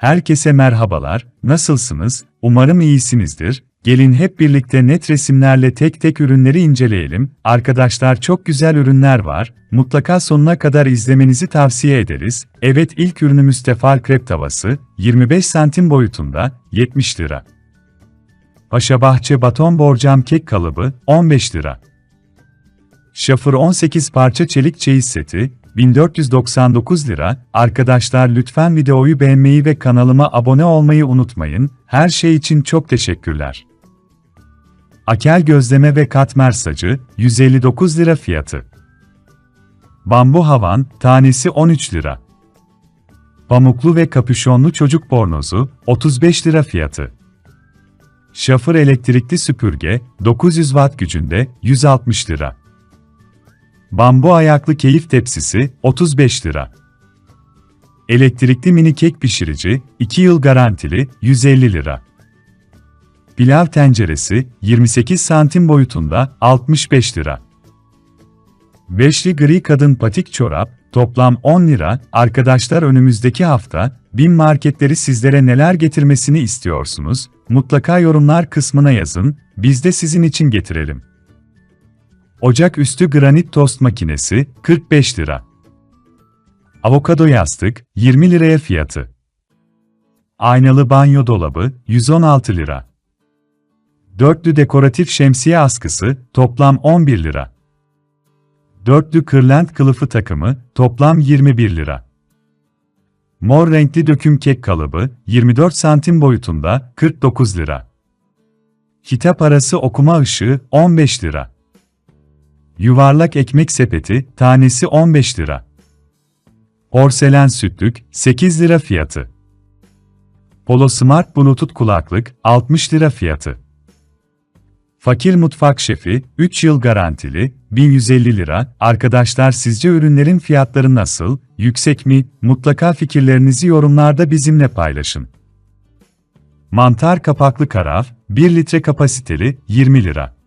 Herkese merhabalar, nasılsınız? Umarım iyisinizdir. Gelin hep birlikte net resimlerle tek tek ürünleri inceleyelim. Arkadaşlar çok güzel ürünler var. Mutlaka sonuna kadar izlemenizi tavsiye ederiz. Evet ilk ürünümüz tefal krep tavası, 25 santim boyutunda, 70 lira. Paşabahçe baton borcam kek kalıbı, 15 lira. Şafır 18 parça çelik çeyiz seti, 1499 lira. Arkadaşlar lütfen videoyu beğenmeyi ve kanalıma abone olmayı unutmayın. Her şey için çok teşekkürler. Akel gözleme ve katmer sacı, 159 lira fiyatı. Bambu havan, tanesi 13 lira. Pamuklu ve kapüşonlu çocuk bornozu, 35 lira fiyatı. Şafır elektrikli süpürge, 900 watt gücünde, 160 lira. Bambu ayaklı keyif tepsisi, 35 lira. Elektrikli mini kek pişirici, 2 yıl garantili, 150 lira. Pilav tenceresi, 28 santim boyutunda, 65 lira. Beşli gri kadın patik çorap, toplam 10 lira. Arkadaşlar önümüzdeki hafta, bin marketleri sizlere neler getirmesini istiyorsunuz? Mutlaka yorumlar kısmına yazın, biz de sizin için getirelim. Ocak üstü granit tost makinesi, 45 lira. Avokado yastık, 20 liraya fiyatı. Aynalı banyo dolabı, 116 lira. Dörtlü dekoratif şemsiye askısı, toplam 11 lira. Dörtlü kırlent kılıfı takımı, toplam 21 lira. Mor renkli döküm kek kalıbı, 24 santim boyutunda, 49 lira. Kitap arası okuma ışığı, 15 lira. Yuvarlak ekmek sepeti, tanesi 15 lira. Porselen sütlük, 8 lira fiyatı. Polo Smart Bluetooth kulaklık, 60 lira fiyatı. Fakir Mutfak Şefi, 3 yıl garantili, 1150 lira. Arkadaşlar sizce ürünlerin fiyatları nasıl, yüksek mi? Mutlaka fikirlerinizi yorumlarda bizimle paylaşın. Mantar kapaklı karaf, 1 litre kapasiteli, 20 lira.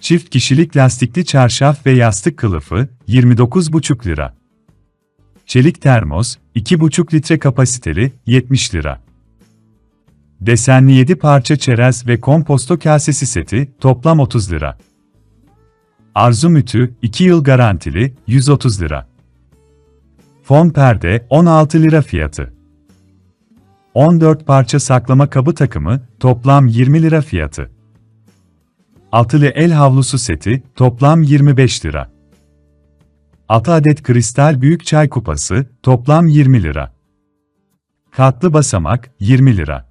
Çift kişilik lastikli çarşaf ve yastık kılıfı, 29,5 lira. Çelik termos, 2,5 litre kapasiteli, 70 lira. Desenli 7 parça çerez ve komposto kasesi seti, toplam 30 lira. Arzu mütü, 2 yıl garantili, 130 lira. Fon perde, 16 lira fiyatı. 14 parça saklama kabı takımı, toplam 20 lira fiyatı. Altılı el havlusu seti, toplam 25 lira. 6 adet kristal büyük çay kupası, toplam 20 lira. Katlı basamak, 20 lira.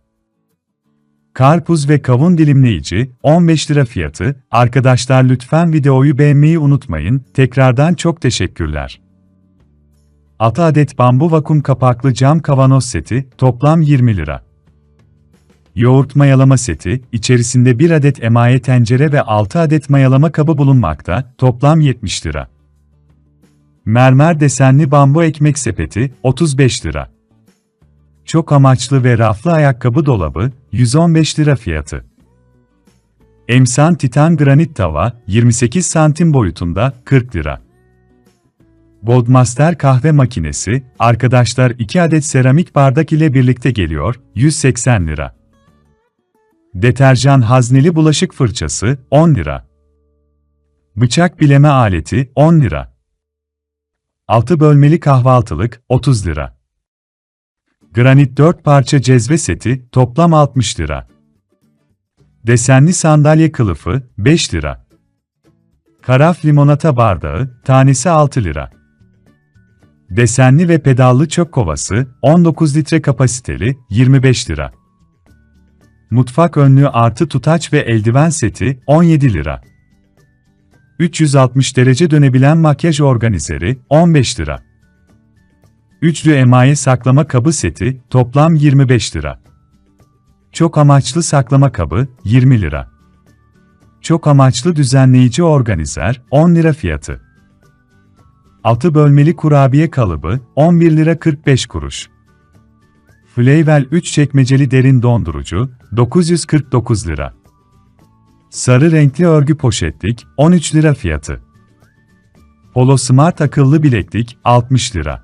Karpuz ve kavun dilimleyici, 15 lira fiyatı. Arkadaşlar lütfen videoyu beğenmeyi unutmayın. Tekrardan çok teşekkürler. 6 adet bambu vakum kapaklı cam kavanoz seti, toplam 20 lira. Yoğurt mayalama seti, içerisinde 1 adet emaye tencere ve 6 adet mayalama kabı bulunmakta, toplam 70 lira. Mermer desenli bambu ekmek sepeti, 35 lira. Çok amaçlı ve raflı ayakkabı dolabı, 115 lira fiyatı. Emsan Titan Granit Tava, 28 santim boyutunda, 40 lira. Goldmaster kahve makinesi, arkadaşlar 2 adet seramik bardak ile birlikte geliyor, 180 lira. Deterjan hazneli bulaşık fırçası, 10 lira. Bıçak bileme aleti, 10 lira. 6 bölmeli kahvaltılık, 30 lira. Granit 4 parça cezve seti, toplam 60 lira. Desenli sandalye kılıfı, 5 lira. Karaf limonata bardağı, tanesi 6 lira. Desenli ve pedallı çöp kovası, 19 litre kapasiteli, 25 lira. Mutfak önlüğü artı tutaç ve eldiven seti, 17 lira. 360 derece dönebilen makyaj organizeri, 15 lira. Üçlü emaye saklama kabı seti, toplam 25 lira. Çok amaçlı saklama kabı, 20 lira. Çok amaçlı düzenleyici organizer, 10 lira fiyatı. 6 bölmeli kurabiye kalıbı, 11 lira 45 kuruş. Flavel 3 çekmeceli derin dondurucu, 949 lira. Sarı renkli örgü poşetlik, 13 lira fiyatı. Polo Smart akıllı bileklik, 60 lira.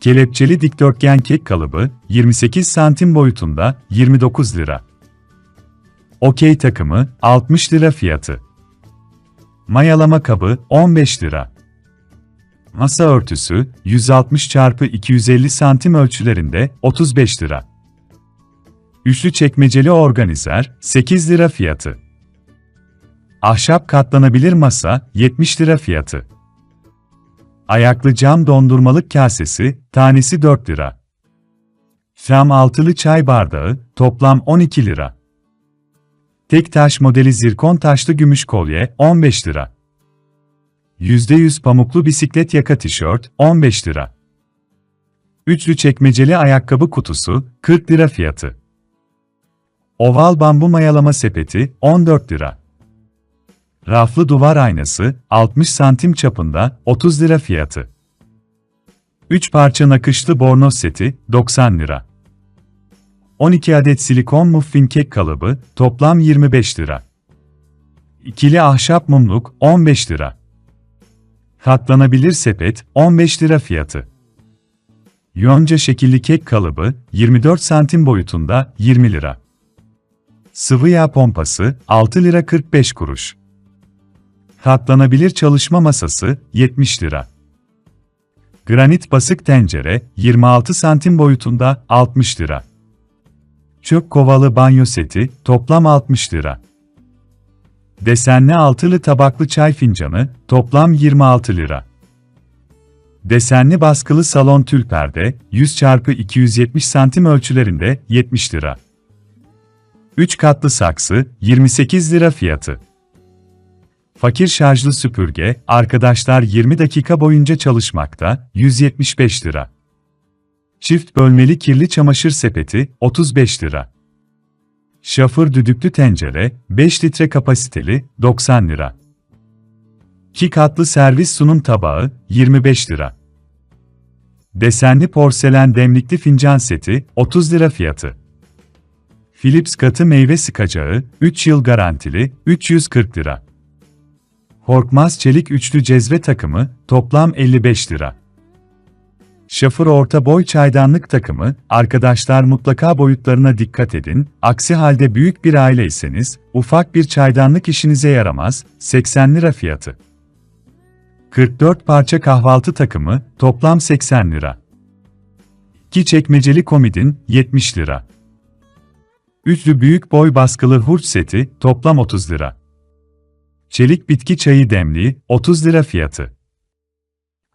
Kelepçeli dikdörtgen kek kalıbı 28 santim boyutunda 29 lira. Okey takımı 60 lira fiyatı. Mayalama kabı 15 lira. Masa örtüsü 160 x 250 santim ölçülerinde 35 lira. Üçlü çekmeceli organizer 8 lira fiyatı. Ahşap katlanabilir masa 70 lira fiyatı. Ayaklı cam dondurmalık kasesi tanesi 4 lira. Cam altılı çay bardağı toplam 12 lira. Tek taş modeli zirkon taşlı gümüş kolye 15 lira. %100 pamuklu bisiklet yaka tişört 15 lira. Üçlü çekmeceli ayakkabı kutusu 40 lira fiyatı. Oval bambu mayalama sepeti 14 lira. Raflı duvar aynası 60 santim çapında 30 lira fiyatı. 3 parça nakışlı bornoz seti 90 lira. 12 adet silikon muffin kek kalıbı toplam 25 lira. İkili ahşap mumluk 15 lira. Katlanabilir sepet 15 lira fiyatı. Yonca şekilli kek kalıbı 24 santim boyutunda 20 lira. Sıvı yağ pompası 6 lira 45 kuruş. Katlanabilir çalışma masası 70 lira. Granit basık tencere 26 santim boyutunda 60 lira. Çöp kovalı banyo seti toplam 60 lira. Desenli altılı tabaklı çay fincanı toplam 26 lira. Desenli baskılı salon tül perde 100 x 270 santim ölçülerinde 70 lira. 3 katlı saksı 28 lira fiyatı. Fakir şarjlı süpürge, arkadaşlar 20 dakika boyunca çalışmakta, 175 lira. Çift bölmeli kirli çamaşır sepeti, 35 lira. Şafır düdüklü tencere, 5 litre kapasiteli, 90 lira. 2 katlı servis sunum tabağı, 25 lira. Desenli porselen demlikli fincan seti, 30 lira fiyatı. Philips katı meyve sıkacağı, 3 yıl garantili, 340 lira. Korkmaz çelik üçlü cezve takımı, toplam 55 lira. Şafır orta boy çaydanlık takımı, arkadaşlar mutlaka boyutlarına dikkat edin, aksi halde büyük bir aileyseniz, ufak bir çaydanlık işinize yaramaz, 80 lira fiyatı. 44 parça kahvaltı takımı, toplam 80 lira. 2 çekmeceli komidin, 70 lira. Üçlü büyük boy baskılı hurç seti, toplam 30 lira. Çelik bitki çayı demliği, 30 lira fiyatı.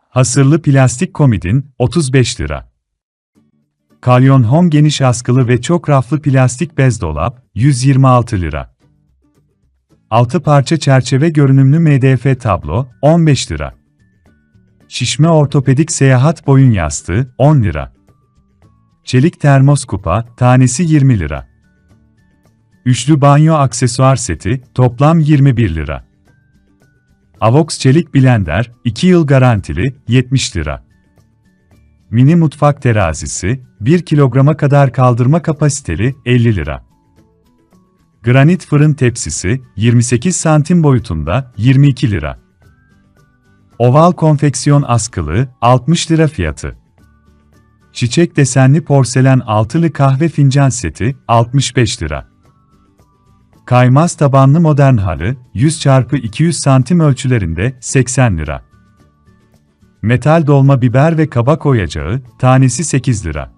Hasırlı plastik komidin, 35 lira. Kalyon Home geniş askılı ve çok raflı plastik bez dolap, 126 lira. 6 parça çerçeve görünümlü MDF tablo, 15 lira. Şişme ortopedik seyahat boyun yastığı, 10 lira. Çelik termos kupa, tanesi 20 lira. Üçlü banyo aksesuar seti, toplam 21 lira. Avox çelik blender, 2 yıl garantili, 70 lira. Mini mutfak terazisi, 1 kilograma kadar kaldırma kapasiteli, 50 lira. Granit fırın tepsisi, 28 santim boyutunda, 22 lira. Oval konfeksiyon askılı, 60 lira fiyatı. Çiçek desenli porselen altılı kahve fincan seti, 65 lira. Kaymaz tabanlı modern halı, 100 x 200 santim ölçülerinde 80 lira. Metal dolma biber ve kabak oyacağı, tanesi 8 lira.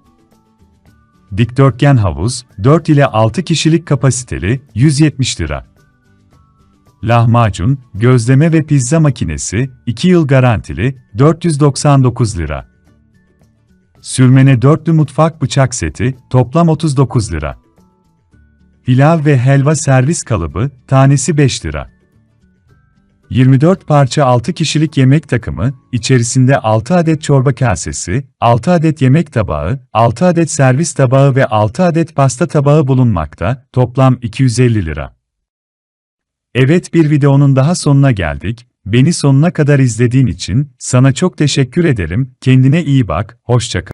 Dikdörtgen havuz, 4 ile 6 kişilik kapasiteli, 170 lira. Lahmacun, gözleme ve pizza makinesi, 2 yıl garantili, 499 lira. Sürmene dörtlü mutfak bıçak seti, toplam 39 lira. Pilav ve helva servis kalıbı, tanesi 5 lira. 24 parça 6 kişilik yemek takımı, içerisinde 6 adet çorba kasesi, 6 adet yemek tabağı, 6 adet servis tabağı ve 6 adet pasta tabağı bulunmakta, toplam 250 lira. Evet bir videonun daha sonuna geldik. Beni sonuna kadar izlediğin için sana çok teşekkür ederim. Kendine iyi bak, hoşça kal.